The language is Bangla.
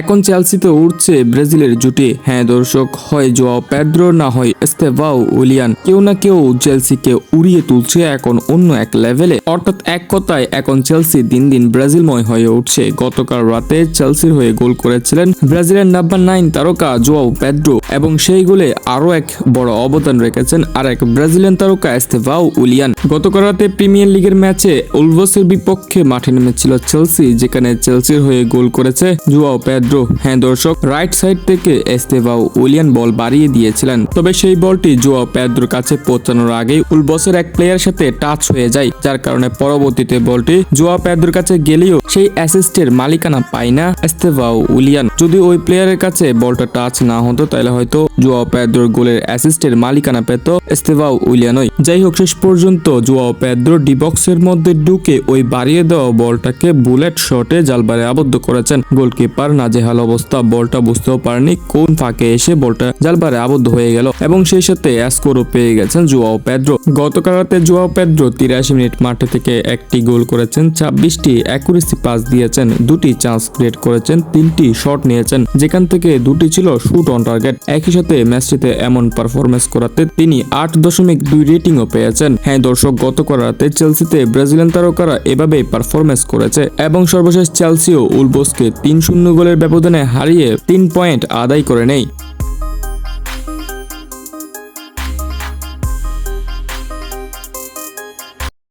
এখন চেলসিতে উঠছে ব্রাজিলের জুটি। হ্যাঁ দর্শক, হয় জোয়াও প্যাদ্রো না হয় এস্তেভাও উলিয়ান। কেউ না কেউ চেলসিকে উড়িয়ে তুলছে এখন অন্য এক লেভেলে। অর্থাৎ এক কথায়, এখন চেলসি দিন দিন ব্রাজিলময় হয়ে উঠছে। গতকাল রাতে চেলসির হয়ে গোল করেছিলেন ব্রাজিলের নাম্বার নাইন তারকা জোয়াও প্যাদ্রো এবং সেই গোলে আরও এক বড় অবদান রেখেছেন আর এক ব্রাজিলিয়ান তারকা এস্তেভাও উলিয়ান। গতকাল রাতে প্রিমিয়ার লিগের ম্যাচে উলভসের বিপক্ষে মাঠে নেমেছিল চেলসি, যেখানে চেলসির হয়ে গোল করেছে জুয়াও পেদ্রো হ্যাঁ দর্শক রাইট সাইড থেকে এস্তেভাও উলিয়ান বল বাড়িয়ে দিয়েছিলেন। তবে সেই বলটি জুয়াও পেদ্রোর কাছে পৌঁছানোর আগেই উলবসের এক প্লেয়ার সাথে টাচ হয়ে যায়। যার কারণে পরবর্তীতে বলটি জুয়া পেদ্রোর কাছে গেলেও সেই অ্যাসিস্টের মালিকানা পায় না এস্তেভাও উলিয়ান। যদি ওই প্লেয়ারের কাছে বলটা টাচ না হতো, তাহলে হয়তো জুয়াও পেদ্রোর গোলের অ্যাসিস্টের মালিকানা পেত এস্তেভাও উলিয়ানই। যাই হোক শেষ পর্যন্ত জুয়াও পেদ্রো ডিবক্সের মধ্যে ঢুকে ওই বাড়িয়ে দেওয়া বলটাকে বুলেট শটে জালবারে আবদ্ধ করেছেন। গোলকিপার নাজেহাল অবস্থা বলটা বুঝতেও পারেনি কোন ফাঁকে এসে বলটা জালবারে আবদ্ধ হয়ে গেল এবং সেই সাথে স্কোরও পেয়ে গেছেন জুয়াও পেদ্রো। গতকাল রাতে জুয়াও পেদ্রো তিরাশি মিনিট মাঠে থেকে একটি গোল করেছেন, ছাব্বিশটি অ্যাকুরেসি পাস দিয়েছেন, দুটি চান্স ক্রিয়েট করেছেন, তিনটি শট নিয়েছেন। যেখান থেকে দুটি ছিল শুট অন টার্গেট একই সাথে ম্যাচটিতে এমন পারফরমেন্স করাতে তিনি আট দশমিক দুই রেটিংও পেয়েছেন। হ্যাঁ দর্শক, গত রাতে চেলসিতে ব্রাজিলিয়ান তারকারা এভাবেই পারফরমেন্স করেছে। এবং সর্বশেষ চেলসিও উলবোসকে তিন শূন্য গোলের ব্যবধানে হারিয়ে তিন পয়েন্ট আদায় করে নেয়।